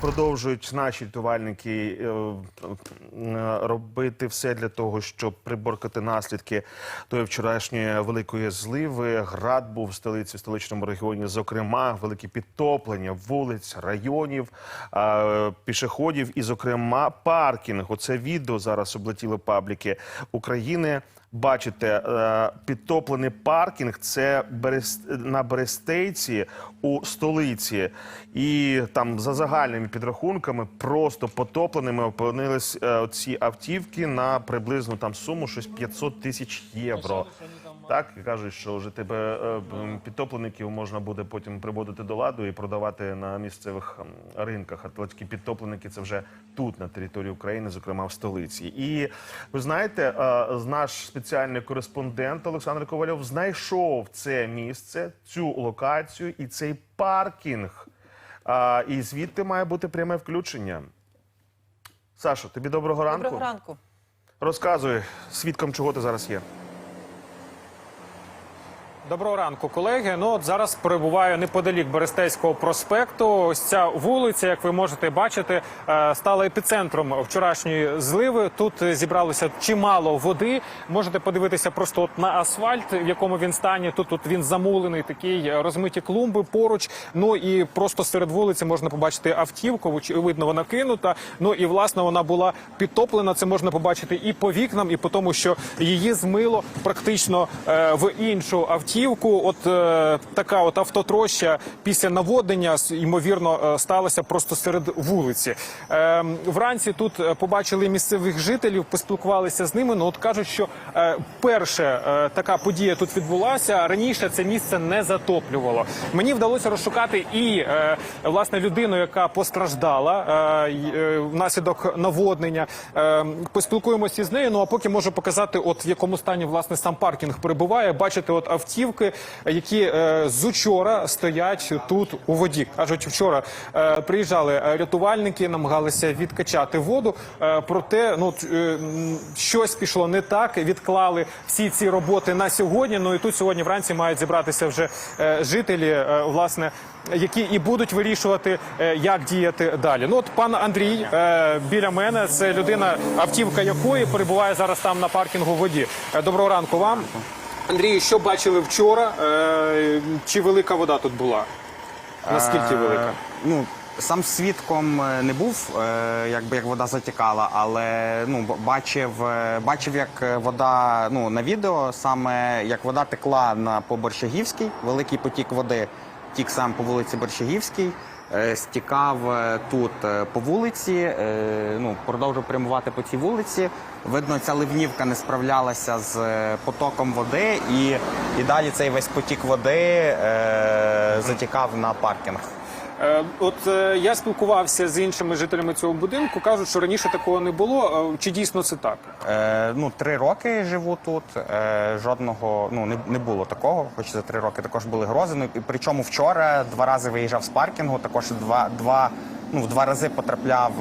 Продовжують наші рятувальники е, е, робити все для того, щоб приборкати наслідки тої вчорашньої великої зливи. Град був в столиці в столичному регіоні. Зокрема, великі підтоплення вулиць, районів, пішоходів і, зокрема, паркінг. Оце відео зараз облетіло пабліки України. Бачите, е, підтоплений паркінг це на Берестейці у столиці, і там за загальними підрахунками просто потопленими опинились е, ці автівки на приблизно там суму щось 500 тисяч євро. Так і кажуть, що вже тебе е, м, підтоплеників можна буде потім приводити до ладу і продавати на місцевих ринках. А такі підтопленики це вже тут, на території України, зокрема в столиці. І ви знаєте, е, наш спеціальний кореспондент Олександр Ковальов знайшов це місце, цю локацію і цей паркінг. І звідти має бути пряме включення. Сашо, тобі доброго ранку. Доброго ранку. Розказуй, свідком чого ти зараз є. Доброго ранку, колеги. Ну от зараз перебуваю неподалік Берестейського проспекту. Ось ця вулиця, як ви можете бачити, е, стала епіцентром вчорашньої зливи. Тут зібралося чимало води. Можете подивитися просто от на асфальт, в якому він стані. Тут тут він замулений, такий е, розмиті клумби поруч. Ну і просто серед вулиці можна побачити автівку. Очевидно, вона кинута. Ну і власне вона була підтоплена. Це можна побачити і по вікнам, і по тому, що її змило практично е, в іншу автівку. От е, така от автотроща після наводнення ймовірно е, сталася просто серед вулиці. Е, вранці тут е, побачили місцевих жителів, поспілкувалися з ними. Ну от кажуть, що е, перше е, така подія тут відбулася. Раніше це місце не затоплювало. Мені вдалося розшукати і е, власне людину, яка постраждала е, е, внаслідок наводнення. Е, поспілкуємося з нею. Ну а поки можу показати, от в якому стані власне сам паркінг перебуває. Бачите, от автівки, які е, з учора стоять тут у воді. кажуть, вчора е, приїжджали е, рятувальники, намагалися відкачати воду. Проте, ну щось пішло не так. Відклали всі ці роботи на сьогодні. Ну і тут сьогодні вранці мають зібратися вже жителі, власне, які і будуть вирішувати, як діяти далі. Ну от пан Андрій біля мене, це людина, автівка якої перебуває зараз там на паркінгу в воді. Доброго ранку вам. Андрій, що бачили вчора? Е, Чи велика вода тут була? Наскільки велика? Е, Ну, сам свідком е, не був, е, якби як вода затікала, але ну, б- бачив, е, бачив, як е, вода ну, на відео, саме як вода текла на по Борщагівській, великий потік води тік сам по вулиці Борщагівській. е, Стікав е, тут е, по вулиці, ну продовжив прямувати по цій вулиці. Видно, ця ливнівка не справлялася з потоком води, і, і далі цей весь потік води е, затікав на паркінг. Е, От е, я спілкувався з іншими жителями цього будинку. кажуть, що раніше такого не було. Е, Чи дійсно це так? Е, ну, три роки живу тут. Е, жодного ну не, не було такого. Хоч за три роки також були грози. Ну, причому вчора два рази виїжджав з паркінгу. Також два, два, ну, в два рази потрапляв.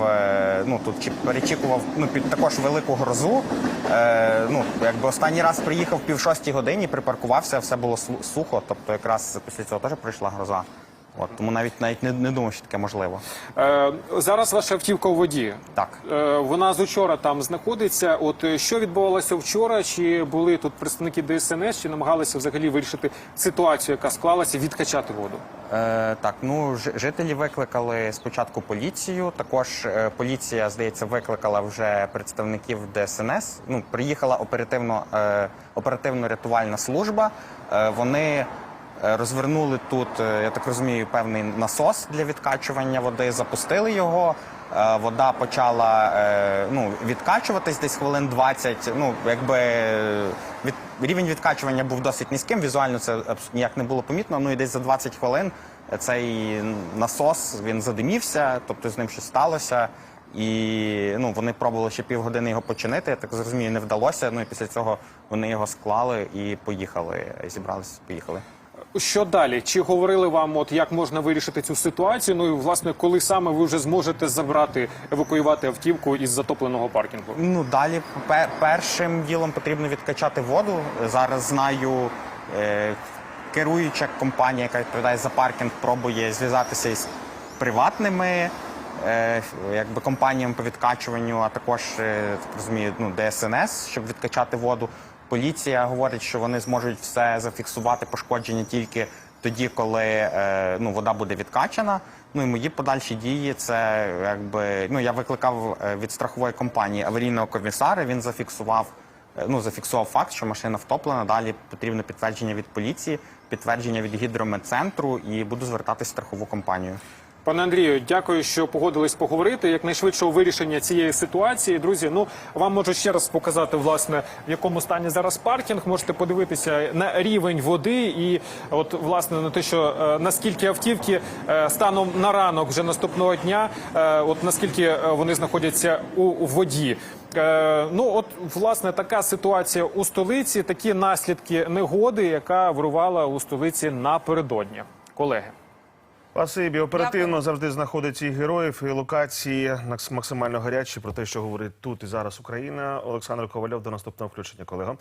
Ну тут чи перечікував ну під також велику грозу. Е, ну якби останній раз приїхав пів шостій годині, припаркувався, все було сухо. Тобто, якраз після цього теж прийшла гроза. От тому навіть навіть не, не думав, що таке можливо. Е, Зараз ваша автівка у воді. Так. Е, Вона з учора там знаходиться. От е, що відбувалося вчора? Чи були тут представники ДСНС, чи намагалися взагалі вирішити ситуацію, яка склалася, відкачати воду? Е, так, ну жителі викликали спочатку поліцію. Також е, поліція, здається, викликала вже представників ДСНС. Ну, приїхала оперативно е, оперативно-рятувальна служба. Е, вони розвернули тут, е, я так розумію, певний насос для відкачування води, запустили його. Е, Вода почала е, ну, відкачуватись десь хвилин 20. Ну, якби е, від, рівень відкачування був досить низьким. Візуально це ніяк не було помітно. Ну і десь за 20 хвилин цей насос він задимівся, тобто з ним щось сталося. І ну, вони пробували ще півгодини його починити. Я так зрозумію, не вдалося. Ну і після цього вони його склали і поїхали. Зібралися, поїхали. Що далі? Чи говорили вам, от як можна вирішити цю ситуацію? Ну і власне, коли саме ви вже зможете забрати, евакуювати автівку із затопленого паркінгу? Ну далі пе- першим ділом потрібно відкачати воду. Зараз знаю, е, керуюча компанія, яка відповідає за паркінг, пробує зв'язатися із приватними е, якби компаніями по відкачуванню, а також е, так розумію, ну, ДСНС, щоб відкачати воду. Поліція говорить, що вони зможуть все зафіксувати пошкодження тільки тоді, коли е, ну, вода буде відкачана. Ну і мої подальші дії це якби ну я викликав е, від страхової компанії аварійного комісара. Він зафіксував е, ну зафіксував факт, що машина втоплена. Далі потрібно підтвердження від поліції, підтвердження від гідрометцентру і буду звертатись в страхову компанію. Пане Андрію, дякую, що погодились поговорити. Якнайшвидшого вирішення цієї ситуації, друзі. Ну вам можу ще раз показати, власне, в якому стані зараз паркінг. Можете подивитися на рівень води і, от, власне, на те, що е, наскільки автівки е, станом на ранок вже наступного дня, е, от наскільки е, вони знаходяться у воді. Е, ну, от власне така ситуація у столиці, такі наслідки негоди, яка вирувала у столиці напередодні. Колеги. Спасибі. Оперативно завжди знаходить і героїв, і локації максимально гарячі про те, що говорить тут і зараз Україна. Олександр Ковальов до наступного включення, колега.